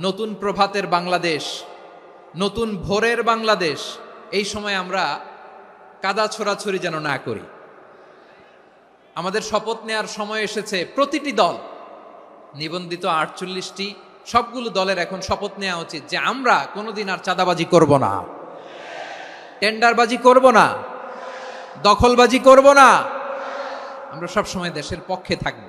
নতুন প্রভাতের বাংলাদেশ, নতুন ভোরের বাংলাদেশ, এই সময় আমরা কাদা ছোড়াছড়ি যেন না করি। আমাদের শপথ নেয়ার সময় এসেছে প্রতিটি দল, নিবন্ধিত আটচল্লিশটি, সবগুলো দলের এখন শপথ নেওয়া উচিত যে আমরা কোনোদিন আর চাঁদাবাজি করব না। টেন্ডারবাজি করব না। দখলবাজি করব না। আমরা সব সময় দেশের পক্ষে থাকব।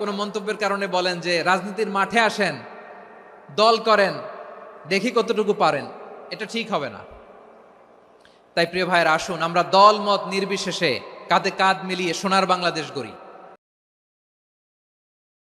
কোনো মন্তব্যের কারণে বলেন যে রাজনীতির মাঠে আসেন, দল করেন, দেখি কতটুকু পারেন। এটা ঠিক হবে না। তাই প্রিয় ভাইয়ের, আসুন, আমরা দল মত নির্বিশেষে কাঁধে কাঁধ মিলিয়ে সোনার বাংলাদেশ গড়ি।